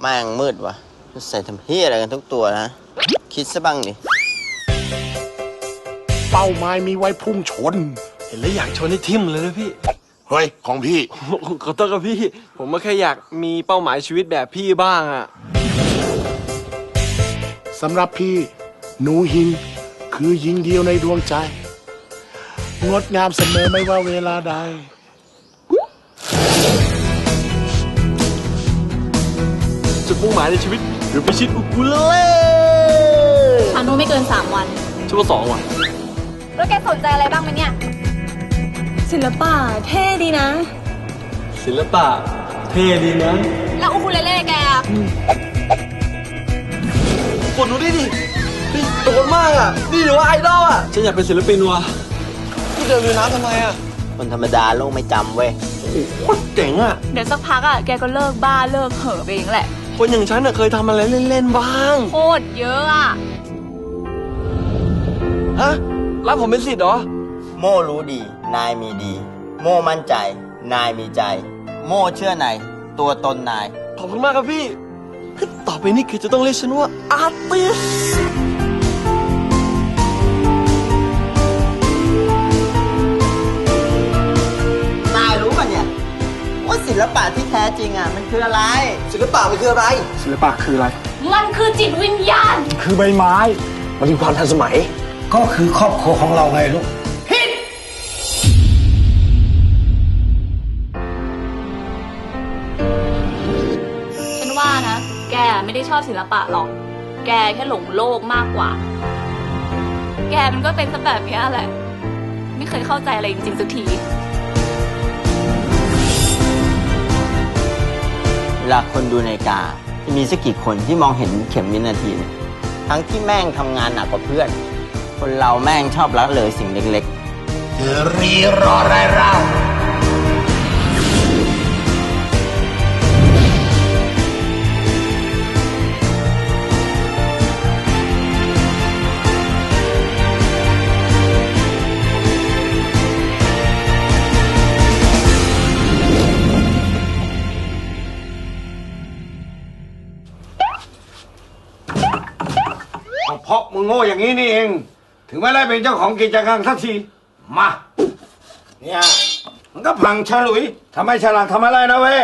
แม่งมืดวะใส่ทำเฮียอะไรกันทุกตัวนะ คิดซะบ้างดิ เป้าหมายมีไว้พุ่งชน เห็นแล้วอยากชนให้ทิ่มเลยนะพี่ เฮ้ย ของพี่ ขอโทษครับพี่ ผมก็แค่อยากมีเป้าหมายชีวิตแบบพี่บ้างอะสำหรับพี่ หนูหิน คือหญิงเดียวในดวงใจ งดงามเสมอไม่ว่าเวลาใด จุดมุ่งหมายในชีวิตหรือพิชิตอุกุเลเล่ทางนู้นไม่เกิน 3 วัน ชั่วโมงสองว่ะ แล้วแกสนใจอะไรบ้างไหมเนี่ย ศิลปะเท่ดีนะ ศิลปะ เท่ดีนะแล้วอูคูเลเล่แกอะปวดหนูดิดิเฮ้ยโดนมากอะ นี่หรือว่าไอดอลอะ ฉันอยากเป็นศิลปินว่ะพี่เดินลุยน้ำทำไมอะคนธรรมดาโลกไม่จำเว้ย โอ้โหโคตรเจ๋งอะ เดี๋ยวสักพักอะ แกก็เลิกบ้าเลิกเห่อะไปเองแหละ คนอย่างฉันน่ะเคยทำอะไรเล่นๆบ้าง โคตรเยอะอะฮะ รับผมเป็นสิทธิ์เหรอ โม่รู้ดี นายมีดี โม่มั่นใจ นายมีใจ โม่เชื่อนายตัวตนนาย ขอบคุณมากครับพี่เฮ้ยต่อไปนี้คือจะต้องเรียกฉันว่าอาร์ติส ลปะที่แท้จริงอะ มันคืออะไร ศิลปะมันคืออะไร ศิลปะคืออะไร มันคือจิตวิญญาณ คือใบไม้ มันคือความทันสมัย ก็คือครอบครัวของเราไงลูกฉันว่านะ แกไม่ได้ชอบศิลปะหรอก แกแค่หลงโลกมากกว่า แกมันก็เป็นซะแบบเนี้ยแหละ ไม่เคยเข้าใจอะไรจริงๆสักที ลาคนดูนาฬิกาจะมีสักกี่คนที่มองเห็นเข็มวินาทีเนี่ยทั้งที่แม่งทำงานหนักกว่าเพื่อน คนเราแม่งชอบละเลยสิ่งเล็กคือรีรอไรเรา เพราะมึงโง่อย่างนี้นี่เอง ถึงไม่ได้เป็นเจ้าของกิจการสักทีมาเนี่ยมันก็พังฉลุยทำไมฉลาดทำอะไรนะเว้ย